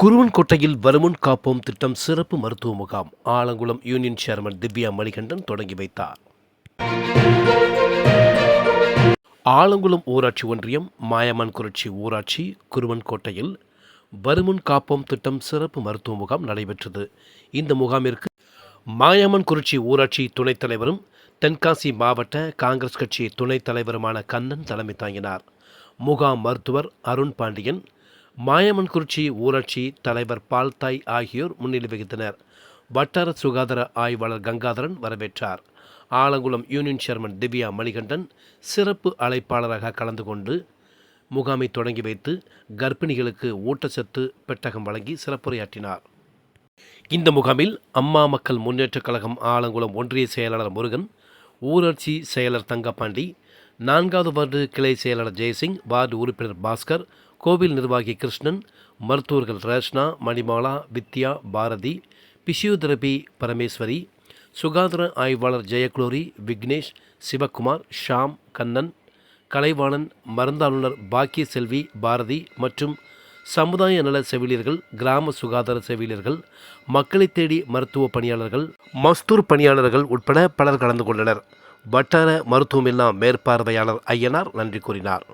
குருவன்கோட்டையில் வருமுன் காப்போம் திட்டம் சிறப்பு மருத்துவ முகாம். ஆலங்குளம் யூனியன் சேர்மன் திவ்யா மணிகண்டன் தொடங்கி வைத்தார். ஆலங்குளம் ஊராட்சி ஒன்றியம் மாயமான் குறிச்சி ஊராட்சி குருவன்கோட்டையில் வருமுன் காப்போம் திட்டம் சிறப்பு மருத்துவ முகாம் நடைபெற்றது. இந்த முகாமிற்கு மாயமான்குறிச்சி ஊராட்சி துணைத் தலைவரும் தென்காசி மாவட்ட காங்கிரஸ் கட்சி துணைத் தலைவருமான கண்ணன் தலைமை தாங்கினார். முகாம் மருத்துவர் அருண் பாண்டியன் மாயமன்குறிச்சி ஊராட்சி தலைவர் பால்தாய் ஆகியோர் முன்னிலை வகித்தனர். வட்டார சுகாதார ஆய்வாளர் கங்காதரன் வரவேற்றார். ஆலங்குளம் யூனியன் சேர்மன் திவ்யா மணிகண்டன் சிறப்பு அழைப்பாளராக கலந்து கொண்டு முகாமை தொடங்கி வைத்து கர்ப்பிணிகளுக்கு ஊட்டச்சத்து பெட்டகம் வழங்கி சிறப்புரையாற்றினார். இந்த முகாமில் அம்மா மக்கள் முன்னேற்றக் கழகம் ஆலங்குளம் ஒன்றிய செயலாளர் முருகன் ஊராட்சி செயலர் தங்கப்பாண்டி நான்காவது வார்டு கிளை செயலாளர் ஜெயசிங் வார்டு உறுப்பினர் பாஸ்கர் கோவில் நிர்வாகி கிருஷ்ணன் மருத்துவர்கள் ரேஷ்னா மணிமாலா வித்யா பாரதி பிசியோதெரபி பரமேஸ்வரி சுகாதார ஆய்வாளர் ஜெயக்லோரி விக்னேஷ் சிவக்குமார் ஷாம் கண்ணன் கலைவாணன் மருந்தாளுநர் பாக்கிய செல்வி பாரதி மற்றும் சமுதாய நல செவிலியர்கள் கிராம சுகாதார செவிலியர்கள் மக்களை தேடி மருத்துவ பணியாளர்கள் மஸ்தூர் பணியாளர்கள் உட்பட பலர் கலந்து கொண்டனர். வட்டார மருத்துவமில்லா மேற்பார்வையாளர் ஐயனார் நன்றி கூறினார்.